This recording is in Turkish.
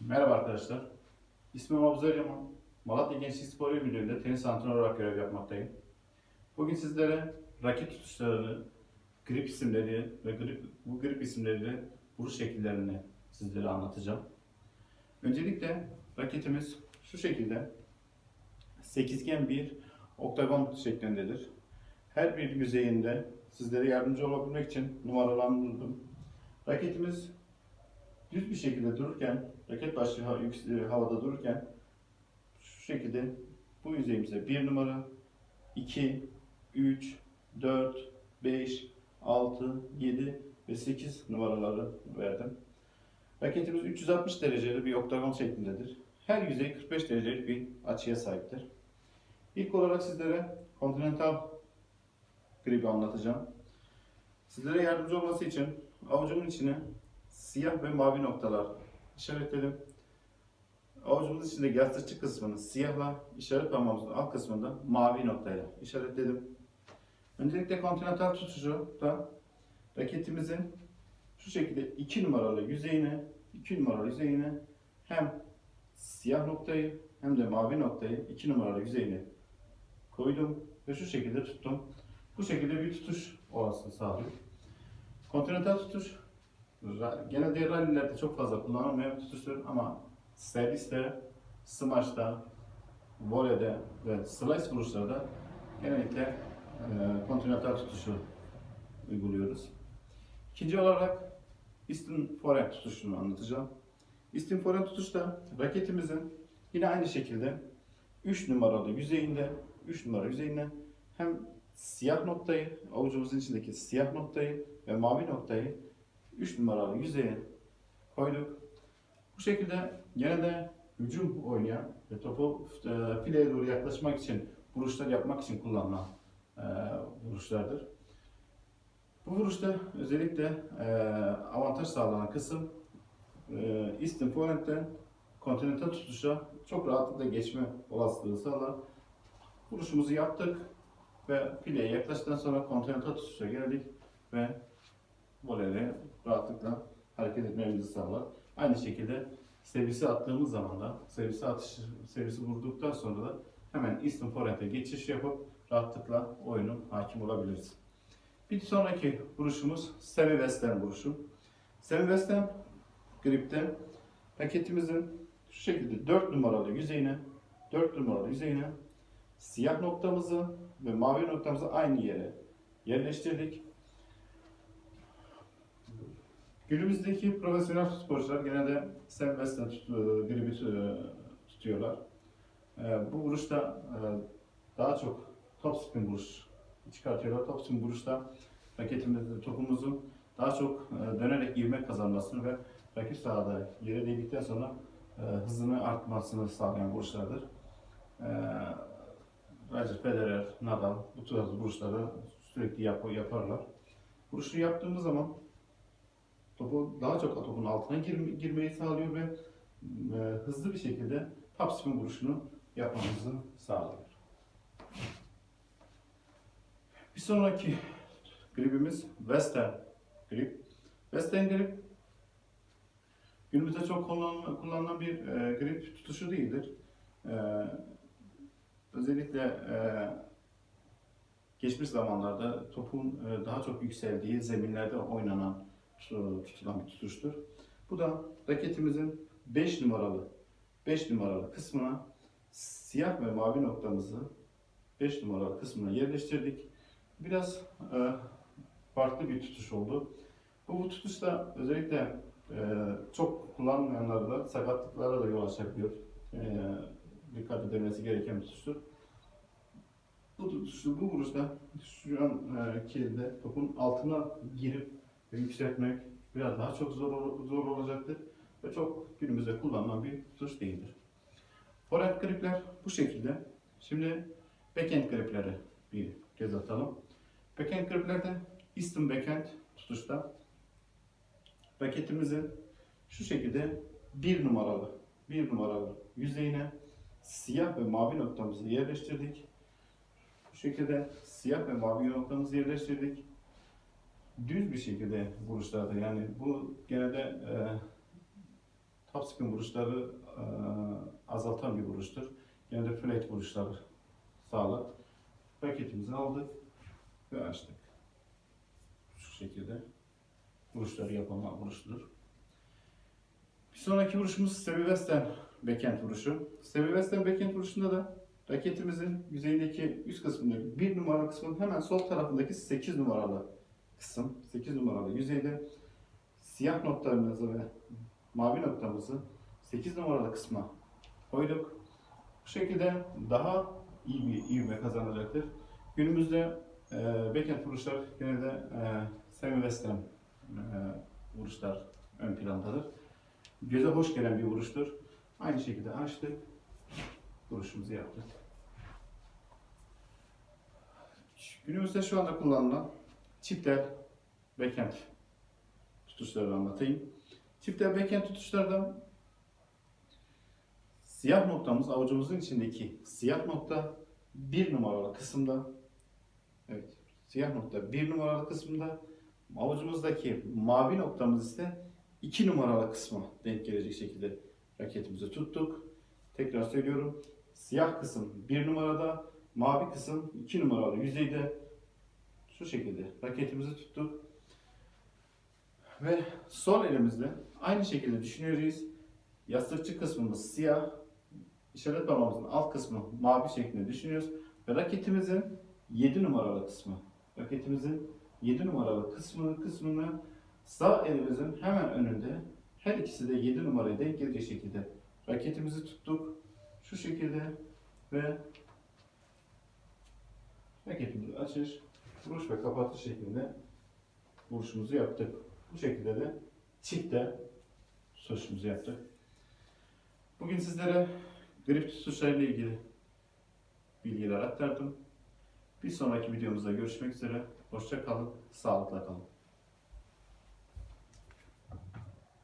Merhaba arkadaşlar. İsmim Abuzer Yaman. Malatya Gençlik Spor İl Müdürlüğü'nde tenis antrenörü olarak görev yapmaktayım. Bugün sizlere raket tutuşlarını, grip isimleri ve grip, bu grip isimleriyle vuruş şekillerini sizlere anlatacağım. Öncelikle raketimiz şu şekilde sekizgen bir oktagon şeklindedir. Her bir yüzeyinde sizlere yardımcı olabilmek için numaralandırdım. Raketimiz düz bir şekilde dururken, raket başlığı e, havada dururken şu şekilde bu yüzeyimize 1 numara, 2, 3, 4, 5, 6, 7 ve 8 numaraları verdim. Raketimiz 360 dereceli bir oktagon şeklindedir. Her yüzey 45 derecelik bir açıya sahiptir. İlk olarak sizlere kontinental gribi anlatacağım. Sizlere yardımcı olması için avucumun içine siyah ve mavi noktalar işaretledim. Avucumuzun içindeki yastıkçı kısmını siyahla, işaret parmağımızın alt kısmında mavi noktayla işaretledim. Öncelikle kontinental tutuşu da raketimizin şu şekilde 2 numaralı yüzeyine, 2 numaralı yüzeyine hem siyah noktayı hem de mavi noktayı 2 numaralı yüzeyine koydum ve şu şekilde tuttum. Bu şekilde bir tutuş olasılığı sağlıyor. Kontinental tutuş Genelde rallilerde çok fazla kullanılmayan bir tutuştur ama serviste, smaçta, voleyde ve slice vuruşlarda genellikle e, kontinental tutuşu uyguluyoruz. İkinci olarak Easton forehand tutuşunu anlatacağım. Easton forehand tutuşta raketimizin yine aynı şekilde 3 numaralı yüzeyinde 3 numara yüzeyine hem siyah noktayı, avucumuzun içindeki siyah noktayı ve mavi noktayı 3 numaralı yüzeye koyduk. Bu şekilde gene de hücum oynayan ve topu e, fileye doğru yaklaşmak için, vuruşlar yapmak için kullanılan e, vuruşlardır. Bu vuruşta özellikle e, avantaj sağlanan kısım e, Eastern Forehand'den kontinental tutuşa çok rahatlıkla geçme olasılığı sağlar. Vuruşumuzu yaptık ve fileye yaklaştıktan sonra kontinental tutuşa geldik ve voleyleri rahatlıkla hareket etmemizi sağlar. Aynı şekilde servisi attığımız zaman da servisi atış servisi vurduktan sonra da hemen Eastern Forehand'e geçiş yapıp rahatlıkla oyunun hakim olabiliriz. Bir sonraki vuruşumuz semi western vuruşu. Semi western gripte raketimizin şu şekilde 4 numaralı yüzeyine 4 numaralı yüzeyine siyah noktamızı ve mavi noktamızı aynı yere yerleştirdik. Günümüzdeki profesyonel sporcular genelde Western tut, e, gribi e, tutuyorlar. E, bu vuruşta daha çok top spin vuruş çıkartıyorlar. Top spin vuruşta raketimizin, topumuzun daha çok dönerek ivme kazanmasını ve rakip sahada yere değdikten sonra hızını artmasını sağlayan vuruşlardır. Roger Federer, Nadal bu tarz vuruşları sürekli yap, yaparlar. Vuruşu yaptığımız zaman topu daha çok topun altına girme- girmeyi sağlıyor ve e, hızlı bir şekilde top spin vuruşunu yapmamızı sağlıyor. Bir sonraki gripimiz Western grip. Western grip günümüzde çok kullanılan, kullanılan bir e, grip tutuşu değildir. E, özellikle e, geçmiş zamanlarda topun e, daha çok yükseldiği zeminlerde oynanan tutulan bir tutuştur. Bu da raketimizin 5 numaralı 5 numaralı kısmına siyah ve mavi noktamızı 5 numaralı kısmına yerleştirdik. Biraz e, farklı bir tutuş oldu. Bu, bu tutuşta özellikle e, çok kullanmayanlarda sakatlıklara da yol açabiliyor. E, dikkat edilmesi gereken bir tutuştur. Bu tutuşta, bu vuruşta şu an e, kilde topun altına girip yükseltmek biraz daha çok zor zor olacaktır ve çok günümüzde kullanılan bir tutuş değildir. Forehand gripler bu şekilde. Şimdi backhand gripleri bir kez atalım. Backhand griplerde Eastern backhand tutuşta raketimizin şu şekilde bir numaralı bir numaralı yüzeyine siyah ve mavi noktamızı yerleştirdik. Bu şekilde siyah ve mavi noktamızı yerleştirdik. Düz bir şekilde vuruşlarda yani bu genelde e, top topspin vuruşları e, azaltan bir vuruştur. Yani de flat vuruşları sağlar. Raketimizi aldık ve açtık. Şu şekilde vuruşları yapama vuruşudur. Bir sonraki vuruşumuz Stevie Western backhand vuruşu. Stevie Western backhand vuruşunda da raketimizin yüzeyindeki üst kısmındaki bir numaralı kısmın hemen sol tarafındaki 8 numaralı kısım, 8 numaralı yüzeyde siyah noktalarımızı ve mavi noktamızı 8 numaralı kısma koyduk. Bu şekilde daha iyi bir ivme kazanacaktır. Günümüzde e, backhand vuruşlar genelde e, semi-western e, vuruşlar ön plandadır. Göze hoş gelen bir vuruştur. Aynı şekilde açtık, vuruşumuzu yaptık. Günümüzde şu anda kullanılan çiftel backhand tutuşlarını anlatayım. Çiftel backhand tutuşlarda siyah noktamız avucumuzun içindeki siyah nokta bir numaralı kısımda evet siyah nokta bir numaralı kısımda avucumuzdaki mavi noktamız ise 2 numaralı kısma denk gelecek şekilde raketimizi tuttuk. Tekrar söylüyorum. Siyah kısım 1 numarada, mavi kısım 2 numaralı yüzeyde şu şekilde raketimizi tuttuk. Ve sol elimizle aynı şekilde düşünüyoruz. Yastıkçı kısmımız siyah, işaret parmağımızın alt kısmı mavi şeklinde düşünüyoruz. Ve raketimizin 7 numaralı kısmı, raketimizin 7 numaralı kısmı kısmını Sağ elimizin hemen önünde her ikisi de 7 numaraya denk gelecek şekilde raketimizi tuttuk. Şu şekilde ve raketimizi açış, vuruş ve kapatış şeklinde vuruşumuzu yaptık. Bu şekilde de çifte tutuşumuzu yaptık. Bugün sizlere grip tutuşlarıyla ilgili bilgiler aktardım. Bir sonraki videomuzda görüşmek üzere. Hoşça kalın, sağlıkla kalın.